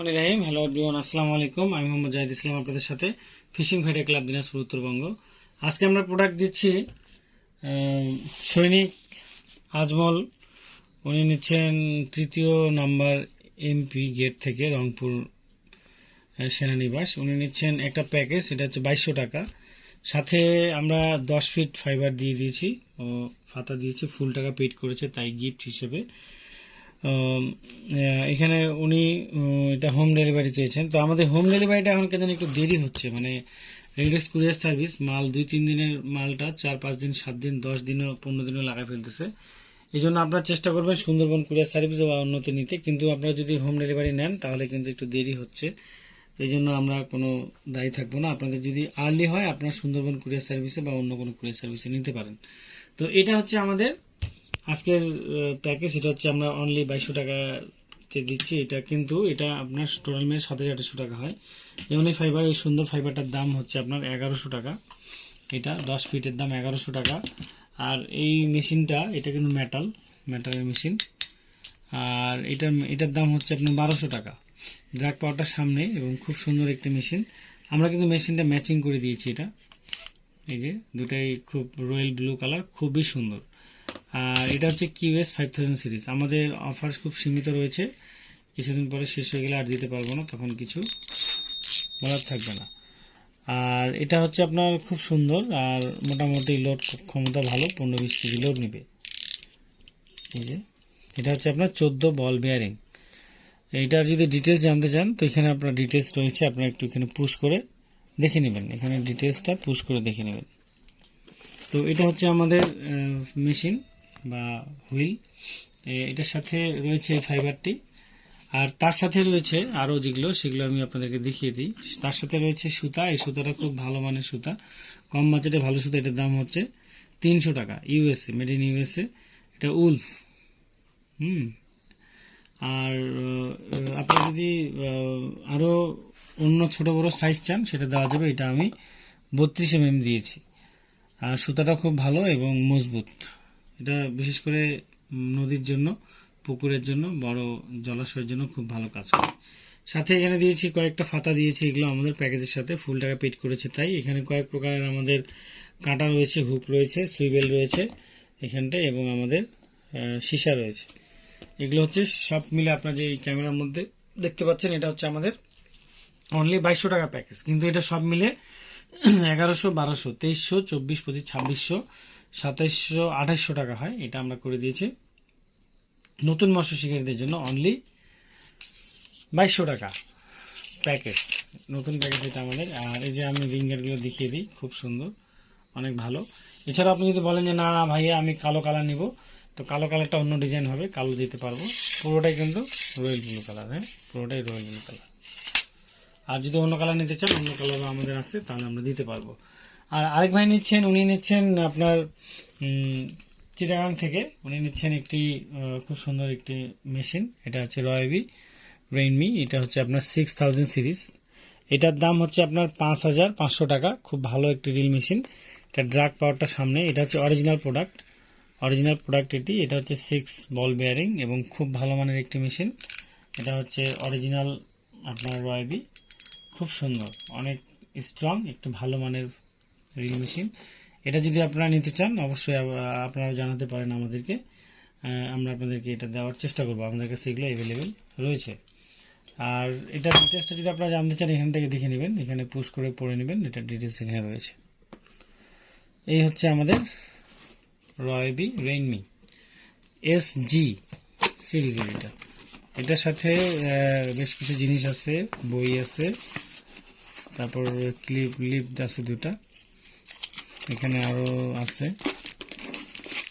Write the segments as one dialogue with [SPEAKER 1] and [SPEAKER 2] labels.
[SPEAKER 1] রহমান রাহিম, hello everyone আসসালামু আলাইকুম। আমি মোহাম্মদ জাহিদ ইসলাম আপনাদের সাথে fishing fighter club Dinajpur Uttarbanga. আজকে আমরা প্রোডাক্ট দিচ্ছি সৈনিক আজমল। উনি নিচ্ছেন তৃতীয় নাম্বার এমপি গেট থেকে রংপুর সেনানিবাস। উনি নিচ্ছেন একটা প্যাকেজ এটা হচ্ছে বাইশশো টাকা। সাথে আমরা দশ ফিট ফাইবার দিয়ে দিয়েছি। ও ফাতা দিয়েছি, ফুল টাকা পেড করেছে, তাই গিফট হিসেবে। এখানে উনি এটা হোম ডেলিভারি চেয়েছেন। তো আমাদের হোম ডেলিভারিটা এখন কেন একটু দেরি হচ্ছে? মানে রেগুলার কুরিয়ার সার্ভিস, মাল দুই তিন দিনের মালটা চার পাঁচ দিন, সাত দিন, দশ দিনও, পনেরো দিনও লাগাই ফেলতেছে। এই জন্য আপনারা চেষ্টা করবেন সুন্দরবন কুরিয়ার সার্ভিস বা উন্নতি নিতে। কিন্তু আপনারা যদি হোম ডেলিভারি নেন, তাহলে কিন্তু একটু দেরি হচ্ছে। তো এই জন্য আমরা কোনো দায়ী থাকব না। আপনাদের যদি আর্লি হয়, আপনারা সুন্দরবন কুরিয়ার সার্ভিসে বা অন্য কোনো কুরিয়ার সার্ভিসে নিতে পারেন। তো এটা হচ্ছে আমাদের আজকের প্যাকেজ এটা হচ্ছে আমরা অনলি বাইশশো টাকাতে দিচ্ছি। এটা কিন্তু, এটা আপনার টোটাল মেয়ে সাত হাজার আটশো টাকা হয়। যেমন এই ফাইবার এই সুন্দর ফাইবারটার দাম হচ্ছে আপনার এগারোশো টাকা। এটা দশ ফিটের দাম এগারোশো টাকা। আর এই মেশিনটা, এটা কিন্তু মেটাল মেটালের মেশিন আর এটার এটার দাম হচ্ছে আপনার বারোশো টাকা। ড্রাগ পাওয়ারটার সামনে এবং খুব সুন্দর একটি মেশিন আমরা কিন্তু মেশিনটা ম্যাচিং করে দিয়েছি এটা। এই যে, দুটাই খুব রয়্যাল ব্লু কালার খুবই সুন্দর। আর এটা হচ্ছে কিউএস ফাইভ থাউজেন্ড সিরিজ আমাদের অফার খুব সীমিত রয়েছে। কিছুদিন পরে শেষ হয়ে গেলে আর দিতে পারব না, তখন কিছু বলার থাকবে না। আর এটা হচ্ছে আপনার খুব সুন্দর, আর মোটামুটি লোড ক্ষমতা ভালো, পনেরো বিশ কেজি লোড নেবে। এই যে, এটা হচ্ছে আপনার চোদ্দ বল বেয়ারিং এইটার যদি ডিটেলস জানতে চান, তো এখানে আপনার ডিটেলস রয়েছে, আপনারা একটু এখানে পুশ করে দেখে নেবেন। এখানে ডিটেলসটা পুশ করে দেখে নেবেন। তো এটা হচ্ছে আমাদের মেশিন বা হুইল এটার সাথে রয়েছে এই ফাইবারটি আর তার সাথে রয়েছে আরও যেগুলো সেগুলো আমি আপনাদেরকে দেখিয়ে দিই। তার সাথে রয়েছে সুতা এই সুতাটা খুব ভালো মানের সুতা। কম বাজেটে ভালো সুতা এটার দাম হচ্ছে তিনশো টাকা ইউএসএ মেড ইন ইউএসএ এটা উলফ। হুম। আর আহ, আপনি যদি আরও অন্য ছোট বড় সাইজ চান সেটা দেওয়া যাবে। এটা আমি বত্রিশ এম এম দিয়েছি। আর সুতাটা খুব ভালো এবং মজবুত। এটা বিশেষ করে নদীর জন্য, পুকুরের জন্য, বড় জলাশয়ের জন্য খুব ভালো কাজ করে। সাথে এখানে দিয়েছি কয়েকটা ফাতা দিয়েছি, এগুলো আমাদের প্যাকেজের সাথে ফুল টাকা পেড করেছে তাই। এখানে কয়েক প্রকারের আমাদের কাঁটা রয়েছে, হুক রয়েছে, সুইবেল রয়েছে এখানটায়, এবং আমাদের সীসা রয়েছে। এগুলো হচ্ছে সব মিলে আপনার যে এই ক্যামেরার মধ্যে দেখতে পাচ্ছেন, এটা হচ্ছে আমাদের অনলি বাইশশো টাকা প্যাকেজ কিন্তু এটা সব মিলে এগারোশো, বারোশো, তেইশশো, চব্বিশ, পঁচিশ, ছাব্বিশশো সাতাইশশো আঠাইশশো টাকা হয়, এটা আমরা করে দিয়েছি। নতুন মৎস্য শিকারীদের জন্য অনলি বাইশশো টাকা প্যাকেজ। নতুন প্যাকেজ এটা আমাদের। আর এই যে আমি রিঙ্গারগুলো দেখিয়ে দিই, খুব সুন্দর, অনেক ভালো। এছাড়া আপনি যদি বলেন যে, না ভাইয়া আমি কালো কালার নিব, তো কালো কালারটা অন্য ডিজাইন হবে, কালো দিতে পারব। পুরোটাই কিন্তু রয়্যাল ব্লু কালার হ্যাঁ? পুরোটাই রয়্যাল ব্লু কালার। আর যদি অন্য কালার নিতে চান, অন্য কালারও আমাদের আছে, তাহলে আমরা দিতে পারব। আর আরেক ভাই নিচ্ছেন, উনি নিচ্ছেন আপনার চিটাগাং থেকে। উনি নিচ্ছেন একটি খুব সুন্দর একটি মেশিন। এটা হচ্ছে রয়বি রেইনমি এটা হচ্ছে আপনার সিক্স থাউজেন্ড সিরিজ এটার দাম হচ্ছে আপনার পাঁচ হাজার পাঁচশো টাকা। খুব ভালো একটি রিল মেশিন এটা ড্রাগ পাওয়ারটা সামনে। এটা হচ্ছে অরিজিনাল প্রোডাক্ট অরিজিনাল প্রোডাক্ট এটি। এটা হচ্ছে সিক্স বল বেয়ারিং এবং খুব ভালো মানের একটি মেশিন এটা হচ্ছে অরিজিনাল আপনার রয়বি খুব সুন্দর। অনেক স্ট্রং একটু ভালো মানের রিল মেশিন। এটা যদি আপনারা নিতে চান, অবশ্যই আপনারা জানাতে পারেন আমাদেরকে। আমরা আপনাদেরকে এটা দেওয়ার চেষ্টা করব। আমাদের কাছে এগুলো অ্যাভেলেবেল রয়েছে। আর এটা ডিটেলসটা যদি আপনারা জানতে চান, এখান থেকে দেখে নেবেন। এখানে পুশ করে পড়ে নেবেন। এটা ডিটেলস এখানে রয়েছে। এই হচ্ছে আমাদের রয়বি রেইনমি এস জি সিরিজের এটা। এটার সাথে বেশ কিছু জিনিস আছে, বই আছে। তারপর ক্লিপ লিপ আছে দুটা। এখানে আরও আছে।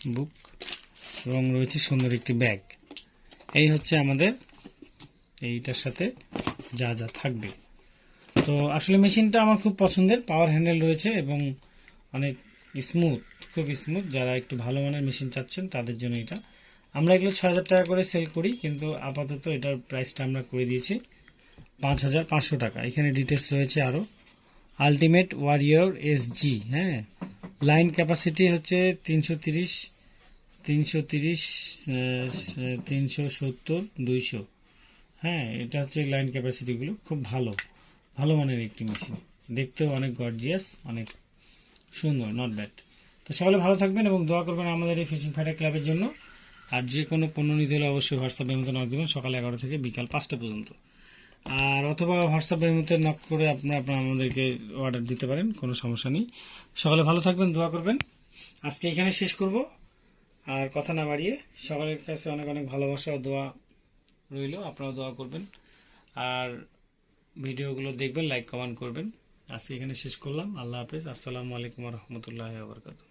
[SPEAKER 1] বুক। এবং রয়েছে সুন্দর একটি ব্যাগ। এই হচ্ছে আমাদের এইটার সাথে যা যা থাকবে। তো আসলে মেশিনটা আমার খুব পছন্দের। পাওয়ার হ্যান্ডেল রয়েছে এবং অনেক স্মুথ, খুব স্মুথ। যারা একটু ভালো মানের মেশিন চাচ্ছেন, তাদের জন্য এটা। আমরা এগুলো ছয় হাজার টাকা করে সেল করি, কিন্তু আপাতত এটার প্রাইসটা আমরা করে দিয়েছি পাঁচ হাজার পাঁচশো টাকা। এখানে ডিটেলস রয়েছে আরও আলটিমেট ওয়ারিয়র এস জি হ্যাঁ? লাইন ক্যাপাসিটি হচ্ছে তিনশো তিরিশ তিনশো তিরিশ তিনশো সত্তর, দুইশো। হ্যাঁ এটা হচ্ছে লাইন ক্যাপাসিটিগুলো, খুব ভালো ভালো মানের একটি মেশিন। দেখতেও অনেক গর্জিয়াস, অনেক সুন্দর নট ব্যাড তো সকলে ভালো থাকবেন এবং দোয়া করবেন আমাদের এই ফিশিং ফাইটার ক্লাবের জন্য। আর যে কোনো পণ্য নিতে হলে অবশ্যই হোয়াটসঅ্যাপের মতো নক দেবেন সকাল এগারো থেকে বিকাল পাঁচটা পর্যন্ত। আর অথবা হোয়াটসঅ্যাপের মধ্যে নক করে আপনারা আপনারা আমাদেরকে অর্ডার দিতে পারেন, কোনো সমস্যা নেই। সকালে ভালো থাকবেন, দোয়া করবেন। আজকে এখানে শেষ করব। আর কথা না বাড়িয়ে সকলের কাছে অনেক অনেক ভালোবাসা দোয়া রইল আপনারা দোয়া করবেন। আর ভিডিওগুলো দেখবেন লাইক কমেন্ট করবেন। আজকে এখানে শেষ করলাম। আল্লাহ হাফেজ। আসসালামু আলাইকুম রহমতুল্লাহ আবরকাত